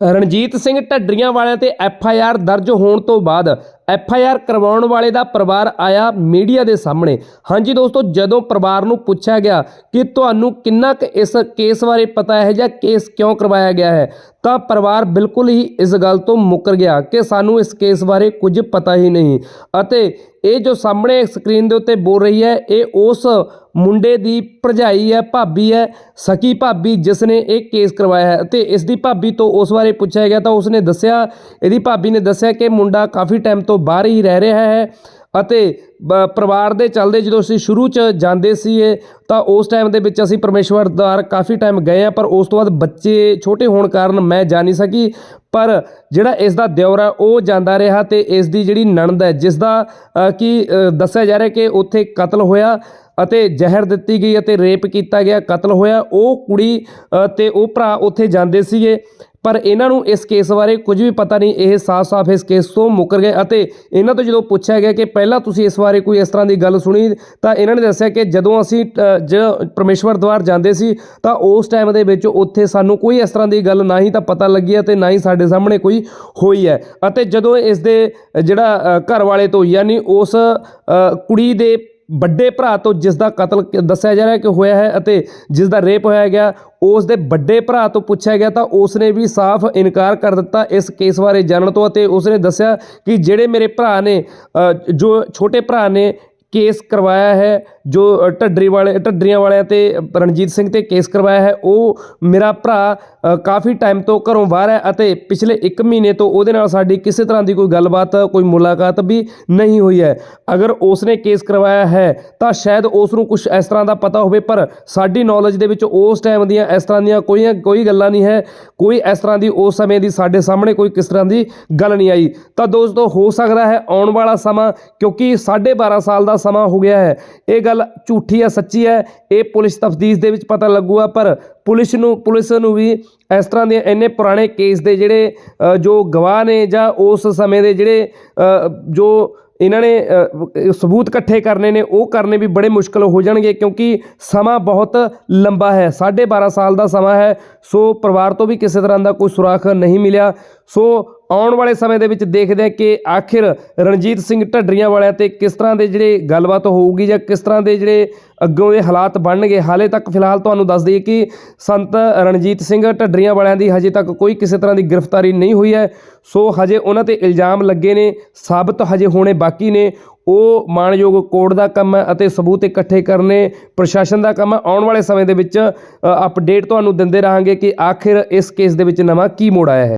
ਰਣਜੀਤ ਸਿੰਘ ਢੱਡਰੀਆਂ ਵਾਲਿਆਂ ਤੇ F I R ਦਰਜ ਹੋਣ ਤੋਂ ਬਾਅਦ ਐਫ ਆਈ ਆਰ ਕਰਵਾਉਣ ਵਾਲੇ ਦਾ ਪਰਿਵਾਰ ਆਇਆ ਮੀਡੀਆ ਦੇ ਸਾਹਮਣੇ। ਹਾਂਜੀ ਦੋਸਤੋ, ਜਦੋਂ ਪਰਿਵਾਰ ਨੂੰ ਪੁੱਛਿਆ ਗਿਆ ਕਿ ਤੁਹਾਨੂੰ ਕਿੰਨਾ ਕੁ ਇਸ ਕੇਸ ਬਾਰੇ ਪਤਾ ਹੈ ਜਾਂ ਕੇਸ ਕਿਉਂ ਕਰਵਾਇਆ ਗਿਆ ਹੈ, ਤਾਂ ਪਰਿਵਾਰ ਬਿਲਕੁਲ ਹੀ ਇਸ ਗੱਲ ਤੋਂ ਮੁੱਕਰ ਗਿਆ ਕਿ ਸਾਨੂੰ ਇਸ ਕੇਸ ਬਾਰੇ ਕੁਝ ਪਤਾ ਹੀ ਨਹੀਂ। ਅਤੇ ਇਹ ਜੋ ਸਾਹਮਣੇ ਸਕਰੀਨ ਦੇ ਉੱਤੇ ਬੋਲ ਰਹੀ ਹੈ, ਇਹ ਉਸ ਮੁੰਡੇ ਦੀ ਭਰਜਾਈ ਹੈ, ਭਾਬੀ ਹੈ, ਸਕੀ ਭਾਬੀ ਜਿਸ ਨੇ ਇਹ ਕੇਸ ਕਰਵਾਇਆ ਹੈ। ਅਤੇ ਇਸ ਦੀ ਭਾਬੀ ਤੋਂ ਉਸ ਬਾਰੇ ਪੁੱਛਿਆ ਗਿਆ ਤਾਂ ਉਸਨੇ ਦੱਸਿਆ, ਇਹਦੀ ਭਾਬੀ ਨੇ ਦੱਸਿਆ ਕਿ ਮੁੰਡਾ ਕਾਫੀ ਟਾਈਮ ਤੋਂ ਬਾਹਰ ਹੀ ਰਹਿ ਰਿਹਾ ਹੈ ਅਤੇ ਪਰਿਵਾਰ ਦੇ ਚੱਲਦੇ ਜਦੋਂ ਅਸੀਂ ਸ਼ੁਰੂ ਚ ਜਾਂਦੇ ਸੀ ਤਾਂ ਉਸ ਟਾਈਮ ਦੇ ਵਿੱਚ ਅਸੀਂ ਪਰਮੇਸ਼ਵਰ ਦਵਾਰ ਕਾਫੀ ਟਾਈਮ ਗਏ ਆ ਪਰ ਉਸ ਤੋਂ ਬਾਅਦ ਬੱਚੇ ਛੋਟੇ ਹੋਣ ਕਾਰਨ ਮੈਂ ਜਾ ਨਹੀਂ ਸਕੀ। ਪਰ ਜਿਹੜਾ ਇਸ ਦਾ ਦਿਓਰ ਉਹ ਜਾਂਦਾ ਰਿਹਾ ਤੇ ਇਸ ਦੀ ਜਿਹੜੀ ਨਣਦ ਹੈ ਜਿਸ ਦਾ ਅ, ਦੱਸਿਆ ਜਾ ਰਿਹਾ ਕਿ ਉੱਥੇ ਕਤਲ ਹੋਇਆ ਅਤੇ ਜ਼ਹਿਰ ਦਿੱਤੀ ਗਈ ਅਤੇ ਰੇਪ ਕੀਤਾ ਗਿਆ ਕਤਲ ਹੋਇਆ ਉਹ ਕੁੜੀ ਅ, ਤੇ ਉਹ ਭਰਾ ਉੱਥੇ ਜਾਂਦੇ ਸੀਗੇ। ਪਰ ਇਹਨਾਂ ਨੂੰ ਇਸ ਕੇਸ ਬਾਰੇ ਕੁਝ ਵੀ ਪਤਾ ਨਹੀਂ। ਇਹ ਸਾਫ਼-ਸਾਫ਼ ਇਸ ਕੇਸ ਤੋਂ ਮੁੱਕਰ ਗਏ ਅਤੇ ਇਹਨਾਂ ਤੋਂ ਜਦੋਂ ਪੁੱਛਿਆ ਗਿਆ ਕਿ ਪਹਿਲਾਂ ਤੁਸੀਂ ਇਸ ਬਾਰੇ ਕੋਈ ਇਸ ਤਰ੍ਹਾਂ ਦੀ ਗੱਲ ਸੁਣੀ ਤਾਂ ਇਹਨਾਂ ਨੇ ਦੱਸਿਆ ਕਿ ਜਦੋਂ ਅਸੀਂ ਅ, ਜ ਪਰਮੇਸ਼ਵਰ ਦਵਾਰ ਜਾਂਦੇ ਸੀ ਤਾਂ ਉਸ ਟਾਈਮ ਦੇ ਵਿੱਚ ਉੱਥੇ ਸਾਨੂੰ ਕੋਈ ਇਸ ਤਰ੍ਹਾਂ ਦੀ ਗੱਲ ਨਾ ਹੀ ਤਾਂ ਪਤਾ ਲੱਗੀ ਅਤੇ ਨਾ ਹੀ ਸਾਡੇ ਸਾਹਮਣੇ ਕੋਈ ਹੋਈ ਹੈ। ਅਤੇ ਜਦੋਂ ਇਸ ਦੇ ਜਿਹੜਾ ਘਰ ਵਾਲੇ ਤੋਂ ਯਾਨੀ ਉਸ ਕੁੜੀ ਦੇ ਵੱਡੇ ਭਰਾ ਤੋਂ ਜਿਸ ਦਾ ਕਤਲ ਦੱਸਿਆ ਜਾ ਰਿਹਾ ਕਿ ਹੋਇਆ ਹੈ ਅਤੇ ਜਿਸ ਦਾ ਰੇਪ ਹੋਇਆ ਗਿਆ ਉਸ ਦੇ ਵੱਡੇ ਭਰਾ ਤੋਂ ਪੁੱਛਿਆ ਗਿਆ ਤਾਂ ਉਸ ਨੇ ਵੀ ਸਾਫ਼ ਇਨਕਾਰ ਕਰ ਦਿੱਤਾ ਇਸ ਕੇਸ ਬਾਰੇ ਜਾਣਨ ਤੋਂ ਅਤੇ ਉਸ ਨੇ ਦੱਸਿਆ ਕਿ ਜਿਹੜੇ ਮੇਰੇ ਭਰਾ ਨੇ ਜੋ ਛੋਟੇ ਭਰਾ ਨੇ ਕੇਸ ਕਰਵਾਇਆ ਹੈ, ਜੋ ਢੱਡਰੀ ਵਾਲੇ, ਢੱਡਰੀਆਂ ਵਾਲਿਆਂ ਤੇ ਰਣਜੀਤ ਸਿੰਘ ਤੇ ਕੇਸ ਕਰਵਾਇਆ ਹੈ, ਉਹ ਮੇਰਾ ਭਰਾ ਕਾਫੀ ਟਾਈਮ ਤੋਂ ਘਰੋਂ ਬਾਹਰ ਹੈ ਅਤੇ ਪਿਛਲੇ 1 ਮਹੀਨੇ ਤੋਂ ਉਹਦੇ ਨਾਲ ਸਾਡੀ ਕਿਸੇ ਤਰ੍ਹਾਂ ਦੀ ਕੋਈ ਗੱਲਬਾਤ, ਕੋਈ ਮੁਲਾਕਾਤ ਵੀ ਨਹੀਂ ਹੋਈ ਹੈ। ਅਗਰ ਉਸ ਨੇ ਕੇਸ ਕਰਵਾਇਆ ਹੈ, ਤਾਂ ਸ਼ਾਇਦ ਉਸ ਨੂੰ ਕੁਝ ਇਸ ਤਰ੍ਹਾਂ ਦਾ ਪਤਾ ਹੋਵੇ, ਪਰ ਸਾਡੀ ਨੌਲੇਜ ਦੇ ਵਿੱਚ ਉਸ ਟਾਈਮ ਦੀਆਂ ਇਸ ਤਰ੍ਹਾਂ ਦੀਆਂ ਕੋਈ ਕੋਈ ਗੱਲਾਂ ਨਹੀਂ ਹੈ। ਕੋਈ ਇਸ ਤਰ੍ਹਾਂ ਦੀ ਉਸ ਸਮੇਂ ਦੀ ਸਾਡੇ ਸਾਹਮਣੇ ਕੋਈ ਕਿਸ ਤਰ੍ਹਾਂ ਦੀ ਗੱਲ ਨਹੀਂ ਆਈ। ਤਾਂ ਦੋਸਤੋ, ਹੋ ਸਕਦਾ ਹੈ ਆਉਣ ਵਾਲਾ ਸਮਾਂ, ਕਿਉਂਕਿ 12.5 ਸਾਲ ਦਾ ਸਮਾਂ ਹੋ ਗਿਆ ਹੈ। ਇਹ ਗੱਲ ਝੂਠੀ ਹੈ, ਸੱਚੀ ਹੈ। ਇਹ ਪੁਲਿਸ ਤਫਤੀਸ਼ ਦੇ ਵਿੱਚ ਪਤਾ ਲੱਗੂਗਾ, ਪਰ ਪੁਲਿਸ ਨੂੰ ਪੁਲਿਸ ਨੂੰ ਵੀ ਇਸ ਤਰ੍ਹਾਂ ਦੇ ਇੰਨੇ ਪੁਰਾਣੇ ਕੇਸ ਦੇ ਜਿਹੜੇ ਜੋ ਗਵਾਹ ਨੇ ਜਾਂ ਉਸ ਸਮੇਂ ਦੇ ਜਿਹੜੇ ਜੋ ਇਹਨਾਂ ਨੇ ਸਬੂਤ ਇਕੱਠੇ ਕਰਨੇ ਨੇ, ਉਹ ਕਰਨੇ ਵੀ ਬੜੇ ਮੁਸ਼ਕਲ ਹੋ ਜਾਣਗੇ, ਕਿਉਂਕਿ ਸਮਾਂ ਬਹੁਤ ਲੰਬਾ ਹੈ। 12.5 ਸਾਲ ਦਾ ਸਮਾਂ ਹੈ, ਸੋ ਪਰਿਵਾਰ ਤੋਂ ਵੀ ਕਿਸੇ ਤਰ੍ਹਾਂ ਦਾ ਕੋਈ ਸੁਰਾਖ ਨਹੀਂ ਮਿਲਿਆ। ਸੋ ਆਉਣ ਵਾਲੇ ਸਮੇਂ ਦੇ ਵਿੱਚ ਦੇਖਦੇ ਹਾਂ ਕਿ ਆਖਿਰ ਰਣਜੀਤ ਸਿੰਘ ਢੱਡਰੀਆਂ ਵਾਲਿਆਂ ਤੇ ਕਿਸ ਤਰ੍ਹਾਂ ਦੇ ਜਿਹੜੇ ਗੱਲਬਾਤ ਹੋਊਗੀ ਜਾਂ ਕਿਸ ਤਰ੍ਹਾਂ ਦੇ ਜਿਹੜੇ ਅੱਗੋਂ ਦੇ ਹਾਲਾਤ ਬਣਨਗੇ, ਹਾਲੇ ਤੱਕ ਫਿਲਹਾਲ ਤੁਹਾਨੂੰ ਦੱਸ ਦਈਏ ਕਿ ਸੰਤ ਰਣਜੀਤ ਸਿੰਘ ਢੱਡਰੀਆਂ ਵਾਲਿਆਂ ਦੀ ਹਜੇ ਤੱਕ ਕੋਈ ਕਿਸੇ ਤਰ੍ਹਾਂ ਦੀ ਗ੍ਰਿਫਤਾਰੀ ਨਹੀਂ ਹੋਈ ਹੈ। ਸੋ ਹਜੇ ਉਹਨਾਂ ਤੇ ਇਲਜ਼ਾਮ ਲੱਗੇ ਨੇ, ਸਾਬਤ ਹਜੇ ਹੋਣੇ ਬਾਕੀ ਨੇ। ਉਹ ਮਾਣਯੋਗ ਕੋਰਟ ਦਾ ਕੰਮ ਹੈ ਅਤੇ ਸਬੂਤ ਇਕੱਠੇ ਕਰਨੇ ਪ੍ਰਸ਼ਾਸਨ ਦਾ ਕੰਮ ਹੈ। ਆਉਣ ਵਾਲੇ ਸਮੇਂ ਦੇ ਵਿੱਚ ਅਪਡੇਟ ਤੁਹਾਨੂੰ ਦਿੰਦੇ ਰਹਾਂਗੇ ਕਿ ਆਖਿਰ ਇਸ ਕੇਸ ਦੇ ਵਿੱਚ ਨਵਾਂ ਕੀ ਮੋੜ ਆਇਆ ਹੈ।